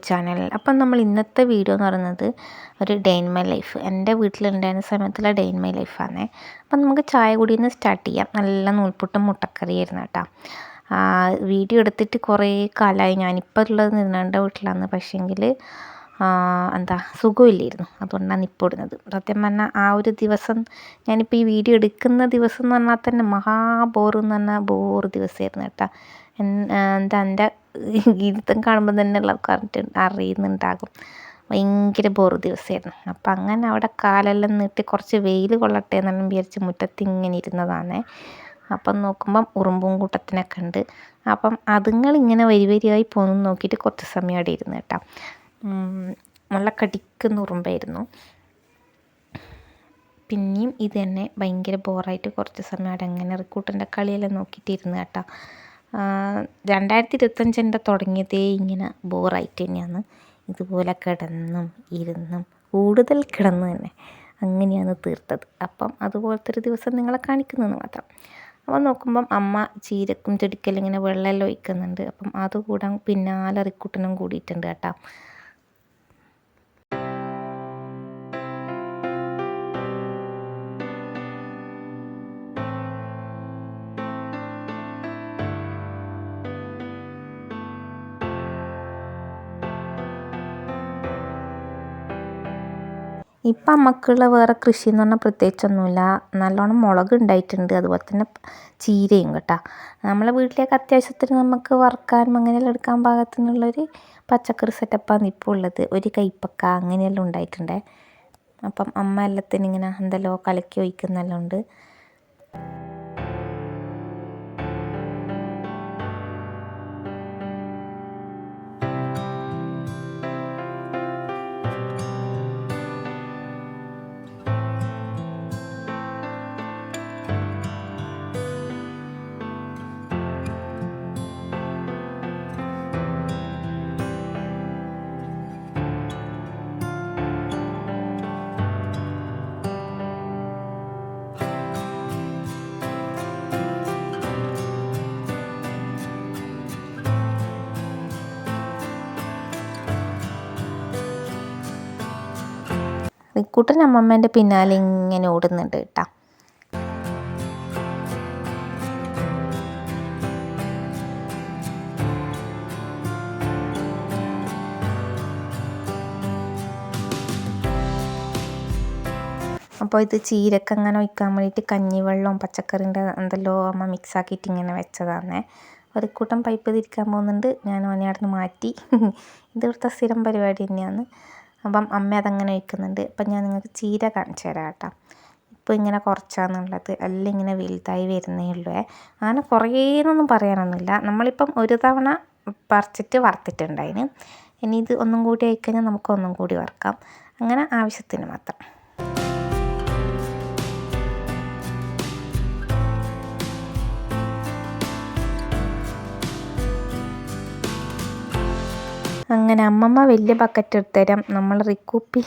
To channel. അപ്പം നമ്മൾ ഇന്നത്തെ വീഡിയോ എന്ന് പറയുന്നത് ഒരു ഡേ മൈ ലൈഫ്. എന്റെ വീട്ടിലുണ്ടായിരുന്ന സമയത്തുള്ള ഡേ ഇൻ മൈ ലൈഫാണ് അപ്പം നമുക്ക് ചായ കുടിയിൽ നിന്ന് സ്റ്റാർട്ട് ചെയ്യാം. നല്ല നൂൽപുട്ടും മുട്ടക്കറിയായിരുന്നു കേട്ടോ. വീഡിയോ എടുത്തിട്ട് കുറേ കാലമായി. ഞാനിപ്പോൾ ഉള്ളത് നിന്നാണ്ട വീട്ടിലാണ്. പക്ഷേങ്കിൽ എന്താ സുഖമില്ലായിരുന്നു. അതുകൊണ്ടാണ് ഇപ്പോൾ ഇടുന്നത്. സത്യം പറഞ്ഞാൽ ആ ഒരു ദിവസം ഞാനിപ്പോൾ ഈ വീഡിയോ എടുക്കുന്ന ദിവസം എന്ന് പറഞ്ഞാൽ തന്നെ മഹാ എന്ന് പറഞ്ഞാൽ ബോർ ദിവസമായിരുന്നു കേട്ടോ. എന്താ എന്റെ ഗീതം കാണുമ്പോൾ തന്നെ എല്ലാവർക്കും അറിയുന്നുണ്ടാകും. ഭയങ്കര ബോർ ദിവസമായിരുന്നു. അപ്പം അങ്ങനെ അവിടെ കാലെല്ലാം നീട്ടി കുറച്ച് വെയിൽ കൊള്ളട്ടെ എന്നെല്ലാം വിചാരിച്ച് മുറ്റത്ത് ഇങ്ങനെ ഇരുന്നതാണ്. അപ്പം നോക്കുമ്പം ഉറുമ്പും കൂട്ടത്തിനൊക്കെ ഉണ്ട്. അപ്പം അതുങ്ങളിങ്ങനെ വരി വരിയായി പോകുന്നു നോക്കിയിട്ട് കുറച്ച് സമയം അവിടെ ഇരുന്ന് കേട്ടോ. നല്ല കടിക്കുന്ന ഉറുമ്പായിരുന്നു പിന്നെയും ഇത് തന്നെ ഭയങ്കര ബോറായിട്ട് കുറച്ച് സമയം അവിടെ അങ്ങനെ റിക്കൂട്ടന്റെ കളിയെല്ലാം നോക്കിയിട്ടിരുന്നു കേട്ടോ. രണ്ടായിരത്തി ഇരുപത്തഞ്ചിന്റെ തുടങ്ങിയതേ ഇങ്ങനെ ബോറായിട്ട് തന്നെയാണ്. ഇതുപോലെ കിടന്നും ഇരുന്നും കൂടുതൽ കിടന്നു തന്നെ അങ്ങനെയാണ് തീർത്തത്. അപ്പം അതുപോലത്തെ ഒരു ദിവസം നിങ്ങളെ കാണിക്കുന്നതെന്ന് മാത്രം. അപ്പോൾ നോക്കുമ്പം അമ്മ ചീരക്കും ചെടിക്കലിങ്ങനെ വെള്ളമെല്ലാം ഒഴിക്കുന്നുണ്ട്. അപ്പം അതുകൂടാൻ പിന്നാലെ റിക്കൂട്ടനും കൂടിയിട്ടുണ്ട് കേട്ടോ. ഇപ്പം നമുക്കുള്ള വേറെ കൃഷി എന്ന് പറഞ്ഞാൽ പ്രത്യേകിച്ചൊന്നുമില്ല നല്ലോണം മുളക് ഉണ്ടായിട്ടുണ്ട് അതുപോലെ തന്നെ ചീരയും കേട്ടോ. നമ്മളെ വീട്ടിലേക്ക് അത്യാവശ്യത്തിന് നമുക്ക് വറുക്കാനും അങ്ങനെയെല്ലാം എടുക്കാൻ പാകത്തിനുള്ളൊരു പച്ചക്കറി സെറ്റപ്പാണ് ഇപ്പോൾ ഉള്ളത് ഒരു കൈപ്പക്ക അങ്ങനെയെല്ലാം ഉണ്ടായിട്ടുണ്ട്. അപ്പം അമ്മ എല്ലാത്തിനും ഇങ്ങനെ എന്തെല്ലോ കലക്കി ഒഴിക്കുന്നെല്ലാം ഉണ്ട്. റിക്കൂട്ടൻ അമ്മമ്മേന്റെ പിന്നാലെ ഇങ്ങനെ ഓടുന്നുണ്ട് കേട്ടോ. അപ്പോൾ ഇത് ചീരക്ക അങ്ങനെ ഒഴിക്കാൻ വേണ്ടിയിട്ട് കഞ്ഞിവെള്ളവും പച്ചക്കറിന്റെ എന്തെല്ലോ അമ്മ മിക്സ് ആക്കിയിട്ട് ഇങ്ങനെ വെച്ചതാണേ ഒരു കൂട്ടം പൈപ്പ് തിരിക്കാൻ പോകുന്നുണ്ട്. ഞാൻ ഓനെ അവിടെ നിന്ന് മാറ്റി. ഇത് ഇവിടുത്തെ സ്ഥിരം പരിപാടി തന്നെയാണ്. അപ്പം അമ്മ അതങ്ങനെ ഒഴിക്കുന്നുണ്ട് അപ്പം ഞാൻ നിങ്ങൾക്ക് ചീര കാണിച്ചു തരാം കേട്ടോ. ഇപ്പോൾ ഇങ്ങനെ കുറച്ചാണെന്നുള്ളത് എല്ലാം ഇങ്ങനെ വലുതായി വരുന്നേ ഉള്ളൂ. അങ്ങനെ കുറേന്നൊന്നും പറയാനൊന്നുമില്ല. നമ്മളിപ്പം ഒരു തവണ പറിച്ചിട്ട് വറുത്തിട്ടുണ്ടായിന് ഇനി ഇത് ഒന്നും കൂടി ആയിക്കഴിഞ്ഞാൽ നമുക്ക് ഒന്നും കൂടി വറുക്കാം. അങ്ങനെ ആവശ്യത്തിന് മാത്രം. അങ്ങനെ അമ്മമ്മ വലിയ ബക്കറ്റ് എടുത്തരം നമ്മൾ റിക്കൂപ്പി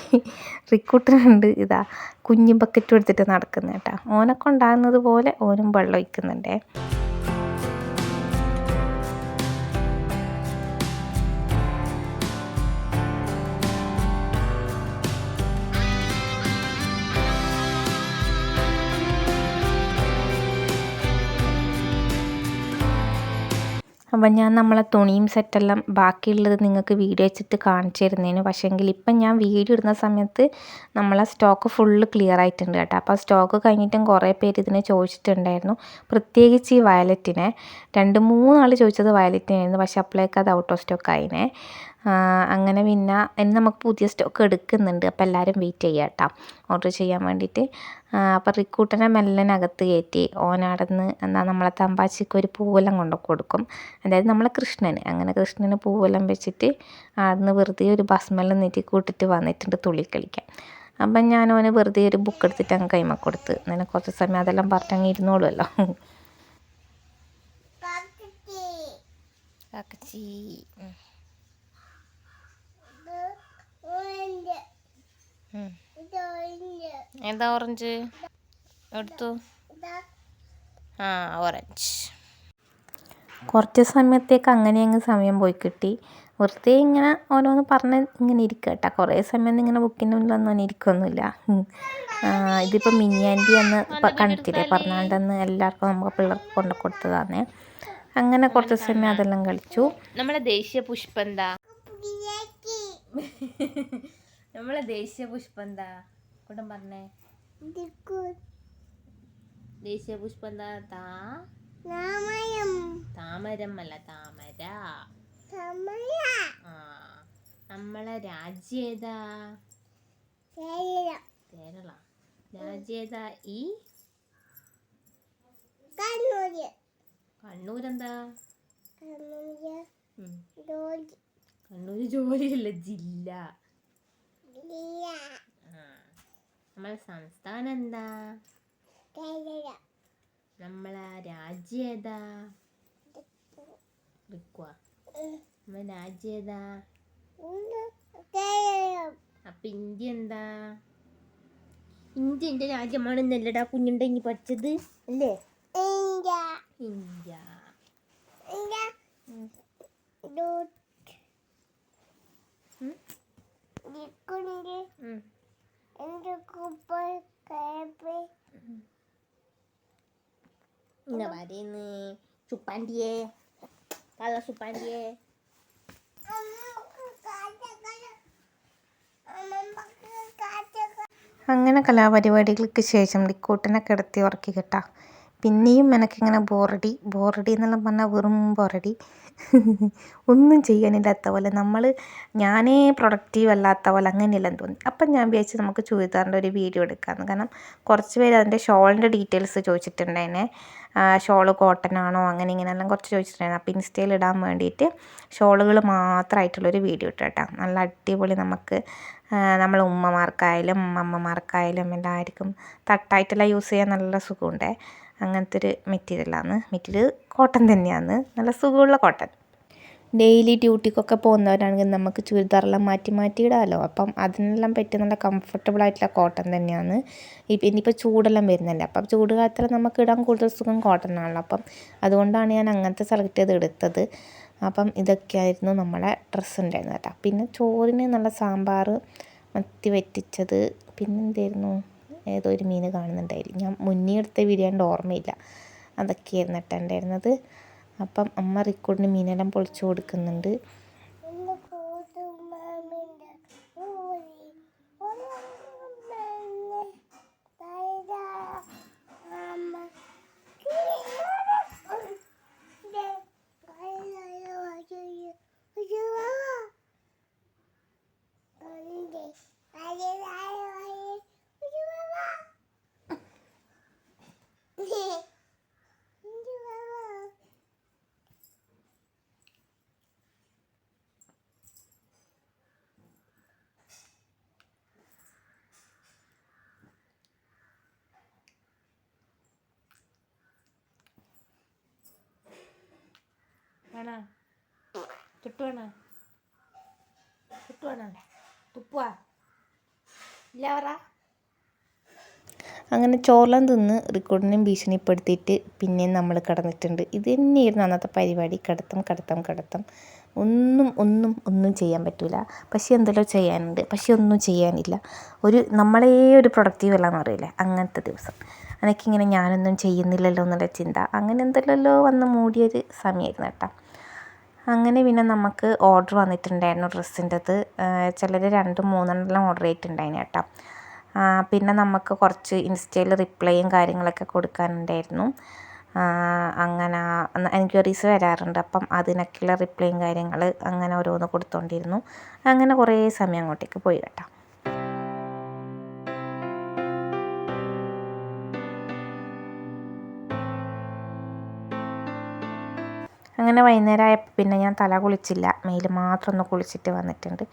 റിക്കൂട്ടനുണ്ട് ഇതാ കുഞ്ഞു ബക്കറ്റ് എടുത്തിട്ട് നടക്കുന്നത് കേട്ടോ. ഓനൊക്കെ ഉണ്ടാകുന്നത് പോലെ ഓനും വെള്ളം ഒഴിക്കുന്നുണ്ടേ. അപ്പം ഞാൻ നമ്മളെ തുണിയും സെറ്റെല്ലാം ബാക്കിയുള്ളത് നിങ്ങൾക്ക് വീഡിയോ വെച്ചിട്ട് കാണിച്ചു തരുന്നതിന് പക്ഷേങ്കിൽ ഇപ്പം ഞാൻ വീഡിയോ ഇടുന്ന സമയത്ത് നമ്മളെ സ്റ്റോക്ക് ഫുള്ള് ക്ലിയർ ആയിട്ടുണ്ട് കേട്ടോ. അപ്പോൾ സ്റ്റോക്ക് കഴിഞ്ഞിട്ടും കുറേ പേര് ഇതിനെ ചോദിച്ചിട്ടുണ്ടായിരുന്നു. പ്രത്യേകിച്ച് ഈ വയലറ്റിനെ രണ്ട് മൂന്നാൾ ചോദിച്ചത് വയലറ്റിനായിരുന്നു പക്ഷേ അപ്പോഴേക്ക് അത് ഔട്ട് ഓഫ് സ്റ്റോക്ക് ആയിനെ. അങ്ങനെ പിന്നെ ഇനി നമുക്ക് പുതിയ സ്റ്റോക്ക് എടുക്കുന്നുണ്ട്. അപ്പോൾ എല്ലാവരും വെയിറ്റ് ചെയ്യുക കേട്ടോ. ഓർഡർ ചെയ്യാൻ വേണ്ടിയിട്ട്. അപ്പോൾ റിക്കൂട്ടനെ മെല്ലനകത്ത് കയറ്റി. ഓനാടന്ന് എന്താ നമ്മളെ തമ്പാച്ചിക്ക് ഒരു പൂവെല്ലാം കൊണ്ടു കൊടുക്കും. അതായത് നമ്മളെ കൃഷ്ണന്. അങ്ങനെ കൃഷ്ണന് പൂവെല്ലാം വെച്ചിട്ട് അവിടുന്ന് വെറുതെ ഒരു ബസ്മെല്ലാം നീറ്റി കൂട്ടിട്ട് വന്നിട്ടുണ്ട് തുള്ളി കളിക്കാൻ. അപ്പം ഞാൻ ഓന് വെറുതെ ഒരു ബുക്ക് എടുത്തിട്ട് അങ്ങ് കൈമ കൊടുത്ത്. അങ്ങനെ കുറച്ച് സമയം അതെല്ലാം പറഞ്ഞങ്ങ് ഇരുന്നോളുമല്ലോ കാക്കച്ചി. ഏതാ ഓറഞ്ച്? എടുത്തു. ആ ഓറഞ്ച്. കുറച്ച് സമയത്തേക്ക് അങ്ങനെ അങ്ങ് സമയം പോയി കിട്ടി. വെറുതെ ഇങ്ങനെ ഓരോന്ന് പറഞ്ഞ് ഇങ്ങനെ ഇരിക്കുക കേട്ടോ കുറേ സമയം ഇങ്ങനെ ബുക്കിന്റെ മുന്നിൽ ഒന്നും ഇരിക്കൊന്നുമില്ല. ഇതിപ്പോൾ മിനിയാന്റി അന്ന് കണ്ടിട്ടില്ലേ പറഞ്ഞാണ്ടെന്ന് എല്ലാവർക്കും നമുക്ക് പിള്ളേർക്ക് കൊണ്ട് കൊടുത്തതാണ് അങ്ങനെ കുറച്ച് സമയം അതെല്ലാം കളിച്ചു. നമ്മുടെ ദേശീയ പുഷ്പം എന്താ? നമ്മളെ ദേശീയ പുഷ്പം എന്താ? കൂട്ടം പറഞ്ഞേ. ദേശീയ പുഷ്പം എന്താ? താ. താമരം. അല്ല താമര. ആ നമ്മളെ രാജ്യം ഏതാ? കേരള. രാജ്യം ഏതാ? ഈ? കണ്ണൂരെന്താ? ഉം. കണ്ണൂര് ജോലിയല്ല ജില്ല. നമ്മളെ സംസ്ഥാനം എന്താ? നമ്മളെ രാജ്യം ഏതാ? റിക്വ നമ്മളെ രാജ്യം ഏതാ? അപ്പൊ ഇന്ത്യ എന്താ? ഇന്ത്യ എന്റെ രാജ്യമാണെന്നല്ലടാ കുഞ്ഞുണ്ടെങ്കി പഠിച്ചത് അല്ലേ? ഇന്ത്യ. ഉം. എന്താ പറയുന്നേ ചുപ്പാണ്ടിയെ. കള്ള ചുപ്പാണ്ടിയെ. അങ്ങനെ കലാപരിപാടികൾക്ക് ശേഷം ലിക്കൂട്ടിനെ കിടത്തി ഉറക്കി കേട്ടാ. പിന്നെയും എനിക്കിങ്ങനെ ബോറടി ബോറടി എന്നെല്ലാം പറഞ്ഞാൽ വെറും ബോറടി. ഒന്നും ചെയ്യാനില്ലാത്ത പോലെ. നമ്മൾ ഞാനേ പ്രൊഡക്റ്റീവ് അല്ലാത്ത പോലെ അങ്ങനെയല്ലെന്ന് തോന്നി. അപ്പം ഞാൻ വിചാരിച്ചു നമുക്ക് ചുരിദാറിന്റെ ഒരു വീഡിയോ എടുക്കാമെന്ന് കാരണം കുറച്ച് പേര് അതിന്റെ ഷോളിന്റെ ഡീറ്റെയിൽസ് ചോദിച്ചിട്ടുണ്ടായിരുന്നെ. ഷോൾ കോട്ടൺ ആണോ അങ്ങനെ ഇങ്ങനെയെല്ലാം കുറച്ച് ചോദിച്ചിട്ടുണ്ടായിരുന്നു. അപ്പോൾ ഇൻസ്റ്റയിൽ ഇടാൻ വേണ്ടിയിട്ട് ഷോളുകൾ മാത്രമായിട്ടുള്ളൊരു വീഡിയോ ഇട്ട് കേട്ടോ. നല്ല അടിപൊളി നമുക്ക് നമ്മളെ ഉമ്മമാർക്കായാലും അമ്മമാർക്കായാലും എല്ലാവർക്കും തട്ടായിട്ടെല്ലാം യൂസ് ചെയ്യാൻ നല്ല സുഖമുണ്ട്. അങ്ങനത്തെ ഒരു മെറ്റീരിയലാണ്. മെറ്റീരിയൽ കോട്ടൺ തന്നെയാണ്. നല്ല സുഖമുള്ള കോട്ടൺ. ഡെയിലി ഡ്യൂട്ടിക്കൊക്കെ പോകുന്നവരാണെങ്കിൽ നമുക്ക് ചുരിദാറെല്ലാം മാറ്റി മാറ്റി ഇടാമല്ലോ അപ്പം അതിനെല്ലാം പറ്റിയ നല്ല കംഫർട്ടബിൾ ആയിട്ടുള്ള കോട്ടൺ തന്നെയാണ്. ഇപ്പം ഇനിയിപ്പോൾ ചൂടെല്ലാം വരുന്നല്ലേ. അപ്പം ചൂട് കാലത്തെല്ലാം നമുക്ക് ഇടാൻ കൂടുതൽ സുഖം കോട്ടൺ ആണല്ലോ. അപ്പം അതുകൊണ്ടാണ് ഞാൻ അങ്ങനത്തെ സെലക്ട് ചെയ്ത് എടുത്തത്. അപ്പം ഇതൊക്കെയായിരുന്നു നമ്മുടെ ഡ്രസ്സ് ഉണ്ടായിരുന്നത് കേട്ടോ. പിന്നെ ചോറിന് നല്ല സാമ്പാർ മത്തി വറ്റിച്ചത്. പിന്നെ എന്തായിരുന്നു? ഏതോ ഒരു മീൻ കാണുന്നുണ്ടായിരുന്നു ഞാൻ മുന്നേ എടുത്ത വീഡിയോ ഓർമ്മയില്ല. അതൊക്കെയായിരുന്നു കേട്ടോ ഉണ്ടായിരുന്നത്. അപ്പം അമ്മ റിക്കോർഡിന് മീനെല്ലാം പൊളിച്ചു കൊടുക്കുന്നുണ്ട്. വേണോ? ചുട്ടുവേണോ? ചുട്ടു വേണോ തുപ്പുവാ. ഇല്ല പറ. അങ്ങനെ ചോറെല്ലാം തിന്ന് റിക്കോർഡിനെയും ഭീഷണിപ്പെടുത്തിയിട്ട് പിന്നെയും നമ്മൾ കിടന്നിട്ടുണ്ട്. ഇത് തന്നെയായിരുന്നു അന്നത്തെ പരിപാടി. കിടത്തം കിടത്തം കിടത്തം. ഒന്നും ഒന്നും ഒന്നും ചെയ്യാൻ പറ്റില്ല പക്ഷേ എന്തെല്ലോ ചെയ്യാനുണ്ട്. പക്ഷേ ഒന്നും ചെയ്യാനില്ല. ഒരു നമ്മളേ ഒരു പ്രൊഡക്റ്റീവ് അല്ലാന്ന് അറിയില്ല അങ്ങനത്തെ ദിവസം. എനിക്കിങ്ങനെ ഞാനൊന്നും ചെയ്യുന്നില്ലല്ലോ എന്നുള്ള ചിന്ത. അങ്ങനെ എന്തെല്ലോ വന്ന് മൂടിയൊരു സമയമായിരുന്നു കേട്ടോ. അങ്ങനെ പിന്നെ നമുക്ക് ഓർഡർ വന്നിട്ടുണ്ടായിരുന്നു ഡ്രസ്സിന്റെത്. ചിലർ രണ്ടും മൂന്നെണ്ണം ഓർഡർ ചെയ്തിട്ടുണ്ടായിരുന്നു കേട്ടോ. പിന്നെ നമുക്ക് കുറച്ച് ഇൻസ്റ്റയിൽ റിപ്ലൈയും കാര്യങ്ങളൊക്കെ കൊടുക്കാനുണ്ടായിരുന്നു. അങ്ങനെ എൻക്വയറീസ് വരാറുണ്ട്. അപ്പം അതിനൊക്കെയുള്ള റിപ്ലൈയും കാര്യങ്ങൾ അങ്ങനെ ഓരോന്ന് കൊടുത്തുകൊണ്ടിരുന്നു അങ്ങനെ കുറേ സമയം അങ്ങോട്ടേക്ക് പോയി കേട്ടോ. അങ്ങനെ വൈകുന്നേരം ആയപ്പോൾ പിന്നെ ഞാൻ തല കുളിച്ചില്ല. മേൽ മാത്രം ഒന്ന് കുളിച്ചിട്ട് വന്നിട്ടുണ്ട്.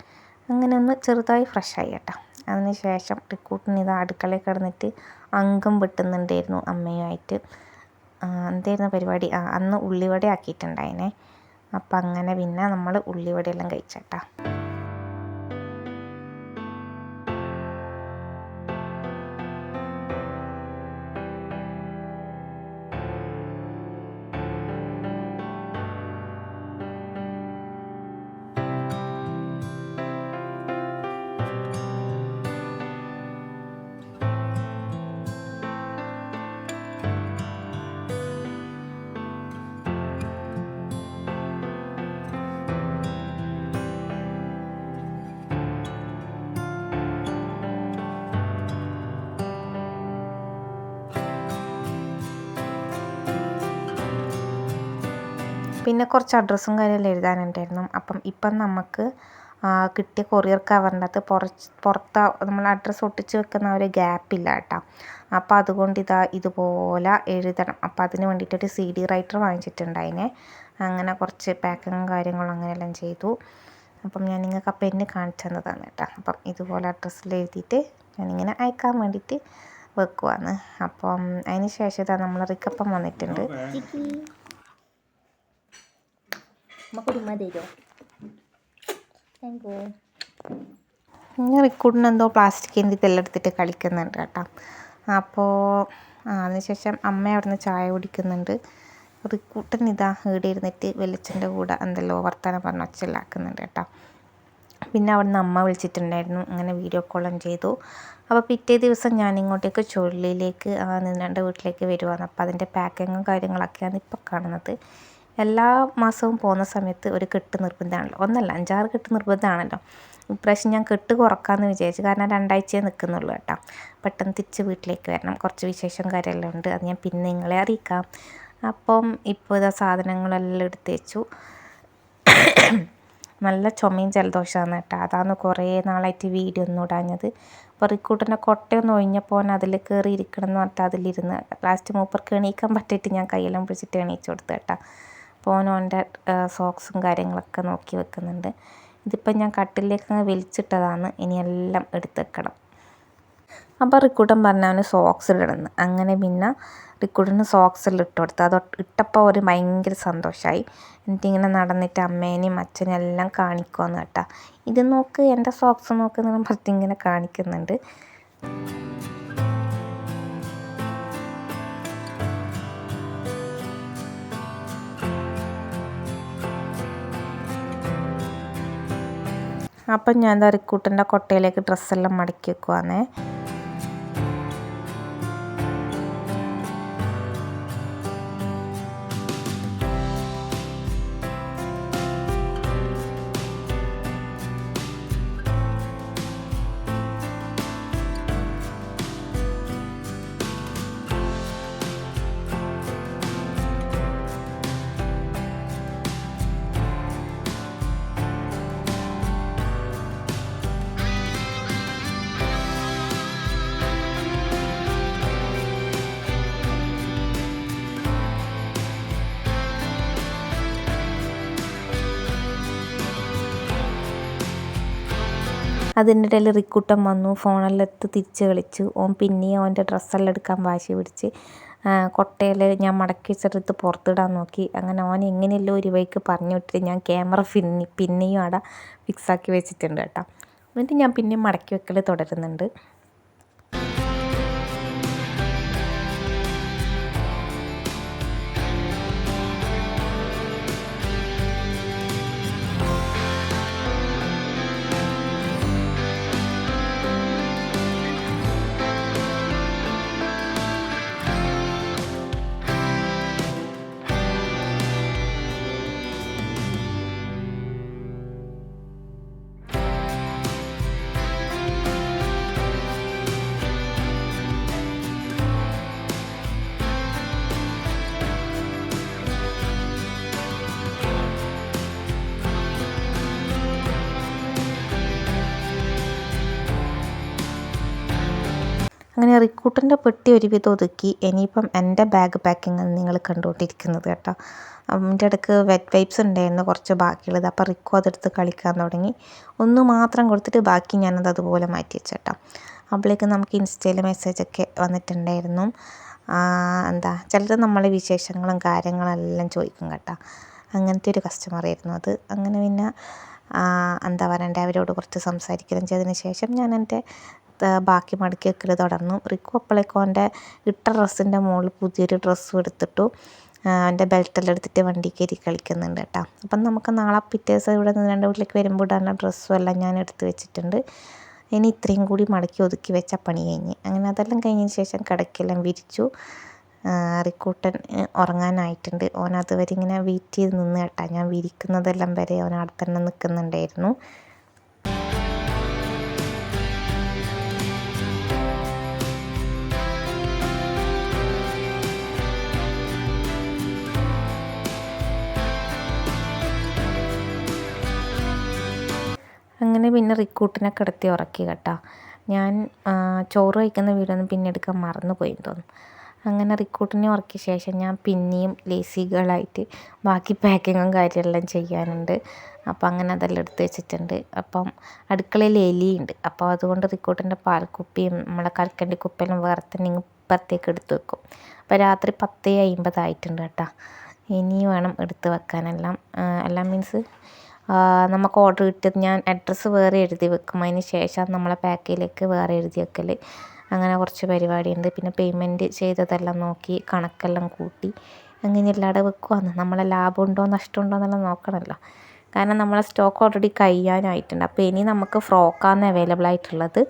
അങ്ങനെ ഒന്ന് ചെറുതായി ഫ്രഷായി കേട്ടോ. അതിന് ശേഷം റിക്കൂട്ടിന് ഇത് അടുക്കളയിൽ കിടന്നിട്ട് അംഗം വെട്ടുന്നുണ്ടായിരുന്നു അമ്മയുമായിട്ട്. എന്തായിരുന്നു പരിപാടി? ആ അന്ന് ഉള്ളിവട ആക്കിയിട്ടുണ്ടായിനെ അപ്പം അങ്ങനെ പിന്നെ നമ്മൾ ഉള്ളിവടയെല്ലാം കഴിച്ചേട്ടാ. പിന്നെ കുറച്ച് അഡ്രസ്സും കാര്യമെല്ലാം എഴുതാനുണ്ടായിരുന്നു. അപ്പം ഇപ്പം നമുക്ക് കിട്ടിയ കൊറിയർ കവറിന്റെ അകത്ത് പുറച്ച് പുറത്ത് നമ്മൾ അഡ്രസ്സ് ഒട്ടിച്ച് വെക്കുന്ന ഒരു ഗ്യാപ്പില്ല കേട്ടോ. അപ്പം അതുകൊണ്ട് ഇതാ ഇതുപോലെ എഴുതണം. അപ്പം അതിന് വേണ്ടിയിട്ടൊരു സി ഡി റൈറ്റർ വാങ്ങിച്ചിട്ടുണ്ടായിനെ. അങ്ങനെ കുറച്ച് പാക്കിങ്ങും കാര്യങ്ങളും അങ്ങനെയെല്ലാം ചെയ്തു. അപ്പം ഞാൻ നിങ്ങൾക്ക് ആ പെന്ന് കാണിച്ചു തന്നതാണ് കേട്ടോ. അപ്പം ഇതുപോലെ അഡ്രസ്സിൽ എഴുതിയിട്ട് ഞാനിങ്ങനെ അയക്കാൻ വേണ്ടിയിട്ട് വെക്കുവാണ്. അപ്പം അതിന് ശേഷം ഇതാ നമ്മൾ റിക്കപ്പം വന്നിട്ടുണ്ട്. നമുക്കൊരു ഉമ്മ തരുമോ താങ്ക് യു ഞാൻ റിക്കൂട്ടിന് എന്തോ പ്ലാസ്റ്റിക് എന്തി തെല്ലെടുത്തിട്ട് കളിക്കുന്നുണ്ട് കേട്ടോ. അപ്പോൾ അതിനുശേഷം അമ്മ അവിടുന്ന് ചായ കുടിക്കുന്നുണ്ട്. റിക്കൂട്ടൻ ഇതാ ഈടെ ഇരുന്നിട്ട് വെളിച്ചന്റെ കൂടെ എന്തെല്ലോ വർത്തമാനം പറഞ്ഞ് ഒച്ചല്ലാക്കുന്നുണ്ട് കേട്ടോ. പിന്നെ അവിടുന്ന് അമ്മ വിളിച്ചിട്ടുണ്ടായിരുന്നു. അങ്ങനെ വീഡിയോ കോളും ചെയ്തു. അപ്പോൾ പിറ്റേ ദിവസം ഞാൻ ഇങ്ങോട്ടേക്ക് ചുഴലിയിലേക്ക് നിന്നാണ്ട് വീട്ടിലേക്ക് വരുവാണ്. അപ്പോൾ അതിന്റെ പാക്കിങ്ങും കാര്യങ്ങളൊക്കെയാണ് ഇപ്പോൾ കാണുന്നത്. എല്ലാ മാസവും പോകുന്ന സമയത്ത് ഒരു കെട്ട് നിർബന്ധമാണല്ലോ. ഒന്നല്ല അഞ്ചാറ് കെട്ട് നിർബന്ധമാണല്ലോ. ഇപ്രാവശ്യം ഞാൻ കെട്ട് കുറക്കാമെന്ന് വിചാരിച്ചു. കാരണം രണ്ടാഴ്ചയെ നിൽക്കുന്നുള്ളൂ കേട്ടോ. പെട്ടെന്ന് തിരിച്ച് വീട്ടിലേക്ക് വരണം. കുറച്ച് വിശേഷം കാര്യമെല്ലാം ഉണ്ട്. അത് ഞാൻ പിന്നെ നിങ്ങളെ അറിയിക്കാം. അപ്പം ഇപ്പോൾ ഇതാ സാധനങ്ങളെല്ലാം എടുത്ത് വെച്ചു. നല്ല ചുമയും ജലദോഷമാണ് കേട്ടോ. അതാണ് കുറേ നാളായിട്ട് വീഡിയോ ഒന്നും ഇടാഞ്ഞത്. അപ്പോൾ റിക്കൂട്ടിന്റെ കൊട്ടയൊന്ന് ഒഴിഞ്ഞപ്പോൾ അതിൽ കയറി ഇരിക്കണം എന്ന് പറഞ്ഞിട്ട് അതിലിരുന്ന്. ലാസ്റ്റ് മൂപ്പർക്ക് എണീക്കാൻ പറ്റിയിട്ട് ഞാൻ കയ്യെല്ലാം പിടിച്ചിട്ട് എണീച്ചു കൊടുത്തു കേട്ടോ. അപ്പോൾ സോക്സും കാര്യങ്ങളൊക്കെ നോക്കി വെക്കുന്നുണ്ട്. ഇതിപ്പോൾ ഞാൻ കട്ടിലേക്ക് അങ്ങ് വലിച്ചിട്ടതാണ്. ഇനി എല്ലാം എടുത്ത് വെക്കണം. അപ്പോൾ റിക്കൂട്ടൻ പറഞ്ഞ അവന് സോക്സ് ഇടണമെന്ന്. അങ്ങനെ പിന്നെ റിക്കൂട്ടന് സോക്സിൽ ഇട്ട് കൊടുത്തു. അത് ഇട്ടപ്പോൾ ഒരു ഭയങ്കര സന്തോഷമായി എന്നിട്ടിങ്ങനെ നടന്നിട്ട് അമ്മേനെയും അച്ഛനും എല്ലാം കാണിക്കുമെന്ന് കേട്ടാ. ഇത് നോക്ക് എന്റെ സോക്സ് നോക്ക് എന്ന് ഇങ്ങനെ കാണിക്കുന്നുണ്ട്. അപ്പം ഞാൻ എന്താ റിക്കൂട്ടന്റെ കൊട്ടയിലേക്ക് ഡ്രസ്സെല്ലാം മടക്കി വെക്കുവാണേ അതിന്റെ ഇടയിൽ റിക്കൂട്ടൻ വന്നു ഫോണെല്ലാം എടുത്ത് തിരിച്ച് കളിച്ചു ഓൻ പിന്നെയും അവന്റെ ഡ്രസ്സെല്ലാം എടുക്കാൻ വാശി പിടിച്ച് കൊട്ടയിൽ ഞാൻ മടക്കി വെച്ചെടുത്ത് പുറത്തിടാൻ നോക്കി. അങ്ങനെ ഓൻ എങ്ങനെയല്ലോ ഒരു വഴിക്ക് പറഞ്ഞു വിട്ടിട്ട് ഞാൻ ക്യാമറ പിന്നെ പിന്നെയും അവിടെ ഫിക്സാക്കി വെച്ചിട്ടുണ്ട് കേട്ടോ. എന്നിട്ട് ഞാൻ പിന്നെയും മടക്കി വെക്കൽ തുടരുന്നുണ്ട്. അങ്ങനെ റിക്രൂട്ടറിന്റെ പെട്ടി ഒരുവിധം ഒതുക്കി ഇനിയിപ്പം എന്റെ ബാഗ് പാക്കിംഗ് നിങ്ങൾ കണ്ടുകൊണ്ടിരിക്കുന്നത് കേട്ടോ. എന്റെ അടുക്ക് വെറ്റ് വൈപ്സ് ഉണ്ടായിരുന്നു കുറച്ച് ബാക്കിയുള്ളത്. അപ്പോൾ റിക്കോ അതെടുത്ത് കളിക്കാൻ തുടങ്ങി. ഒന്ന് മാത്രം കൊടുത്തിട്ട് ബാക്കി ഞാനത് അതുപോലെ മാറ്റി വെച്ചേട്ടോ അപ്പോഴേക്ക് നമുക്ക് ഇൻസ്റ്റയിൽ മെസ്സേജൊക്കെ വന്നിട്ടുണ്ടായിരുന്നു. എന്താ ചിലർ നമ്മളെ വിശേഷങ്ങളും കാര്യങ്ങളെല്ലാം ചോദിക്കും കേട്ടോ. അങ്ങനത്തെ ഒരു കസ്റ്റമർ ആയിരുന്നു അത്. അങ്ങനെ പിന്നെ എന്താ പറയണ്ടേ അവരോട് കുറച്ച് സംസാരിക്കുകയും ചെയ്തതിന് ശേഷം ഞാൻ എന്റെ ബാക്കി മടക്കി വെക്കൽ തുടർന്നു. റിക്കു അപ്പോഴേക്കും അവന്റെ ഇട്ട ഡ്രസ്സിന്റെ മുകളിൽ പുതിയൊരു ഡ്രസ്സും എടുത്തിട്ടു. അവന്റെ ബെൽറ്റെല്ലാം എടുത്തിട്ട് വണ്ടി കയറി കളിക്കുന്നുണ്ട് കേട്ടോ. അപ്പം നമുക്ക് നാളെ പിറ്റേ ദിവസം ഇവിടെ നിന്ന് രണ്ട് വീട്ടിലേക്ക് വരുമ്പോൾ ഇടാനുള്ള ഡ്രസ്സും എല്ലാം ഞാൻ എടുത്ത് വെച്ചിട്ടുണ്ട്. ഇനി ഇത്രയും കൂടി മടക്കി ഒതുക്കി വെച്ച പണി കഴിഞ്ഞ്. അങ്ങനെ അതെല്ലാം കഴിഞ്ഞതിന് ശേഷം കിടക്കെല്ലാം വിരിച്ചു. റിക്കൂട്ടൻ ഉറങ്ങാനായിട്ടുണ്ട്. ഓൻ അതുവരെ ഇങ്ങനെ വെയിറ്റ് ചെയ്ത് നിന്ന് കേട്ടാ. ഞാൻ വിരിക്കുന്നതെല്ലാം വരെ ഓൻ അവിടെ തന്നെ നിൽക്കുന്നുണ്ടായിരുന്നു. അങ്ങനെ പിന്നെ റിക്കൂട്ടിനെ കിടത്തി ഉറക്കി കേട്ടോ. ഞാൻ ചോറ് കഴിക്കുന്ന വീടൊന്നും പിന്നെ എടുക്കാൻ മറന്നു പോയി തോന്നുന്നു. അങ്ങനെ റിക്കൂട്ടിനെ ഉറക്കിയ ശേഷം ഞാൻ പിന്നെയും ലേസികളായിട്ട് ബാക്കി പാക്കിങ്ങും കാര്യമെല്ലാം ചെയ്യാനുണ്ട്. അപ്പോൾ അങ്ങനെ അതെല്ലാം എടുത്ത് വെച്ചിട്ടുണ്ട്. അപ്പം അടുക്കളയിൽ എലിയുണ്ട്. അപ്പോൾ അതുകൊണ്ട് റിക്കൂട്ടിന്റെ പാൽക്കുപ്പിയും നമ്മളെ കൽക്കണ്ടി കുപ്പിയെല്ലാം വേറെ ഇപ്പുറത്തേക്ക് എടുത്ത് വെക്കും. അപ്പോൾ രാത്രി പത്തേ അമ്പതായിട്ടുണ്ട് കേട്ടോ. ഇനി വേണം എടുത്ത് വെക്കാനെല്ലാം. എല്ലാം മീൻസ് നമുക്ക് ഓർഡർ കിട്ടിയത് ഞാൻ അഡ്രസ്സ് വേറെ എഴുതി വെക്കും. അതിന് ശേഷം നമ്മളെ പാക്കിലേക്ക് വേറെ എഴുതി വെക്കൽ അങ്ങനെ കുറച്ച് പരിപാടിയുണ്ട്. പിന്നെ പേയ്മെന്റ് ചെയ്തതെല്ലാം നോക്കി കണക്കെല്ലാം കൂട്ടി അങ്ങനെ എല്ലാവിടെ വെക്കുവാന്ന് നമ്മളെ ലാഭം ലാഭമുണ്ടോ നഷ്ടമുണ്ടോ എന്നെല്ലാം നോക്കണമല്ലോ കാരണം നമ്മളെ സ്റ്റോക്ക് ഓൾറെഡി കഴിയാനായിട്ടുണ്ട്. അപ്പോൾ ഇനി നമുക്ക് ഫ്രോക്കാണ് അവൈലബിൾ ആയിട്ടുള്ളത്.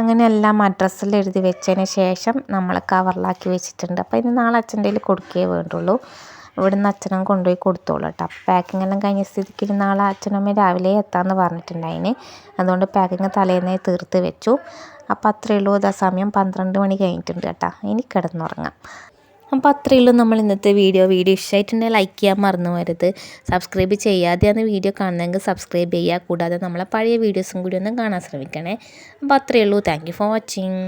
അങ്ങനെ എല്ലാം അഡ്രസ്സിൽ എഴുതി വെച്ചതിന് ശേഷം നമ്മൾ കവറിലാക്കി വെച്ചിട്ടുണ്ട്. അപ്പോൾ ഇനി നാളെ അച്ഛന്റെ കയ്യിൽ കൊടുക്കേ വേണ്ടുള്ളൂ. ഇവിടുന്ന് അച്ഛനും കൊണ്ടുപോയി കൊടുത്തോളൂ കേട്ടോ. പാക്കിംഗ് എല്ലാം കഴിഞ്ഞ സ്ഥിതിക്ക് നാളെ അച്ഛനമ്മ രാവിലെ എത്താമെന്ന് പറഞ്ഞിട്ടുണ്ടായിന് അതുകൊണ്ട് പാക്കിങ് തലേന്നേ തീർത്ത് വെച്ചു. അപ്പോൾ അത്രയേ ഉള്ളൂ. സമയം പന്ത്രണ്ട് മണി കഴിഞ്ഞിട്ടുണ്ട് കേട്ടോ. ഇനി കിടന്നുറങ്ങാം. അപ്പോൾ അത്രയേ ഉള്ളൂ നമ്മൾ ഇന്നത്തെ വീഡിയോ. വീഡിയോ ഇഷ്ടമായിട്ടുണ്ടെങ്കിൽ ലൈക്ക് ചെയ്യാൻ മറന്നു പോരുത് സബ്സ്ക്രൈബ് ചെയ്യാതെയാണ് വീഡിയോ കാണുന്നതെങ്കിൽ സബ്സ്ക്രൈബ് ചെയ്യുക. കൂടാതെ നമ്മളെ പഴയ വീഡിയോസും കൂടി ഒന്ന് കാണാൻ ശ്രമിക്കണേ. അപ്പോൾ അത്രയേ ഉള്ളൂ. Thank for watching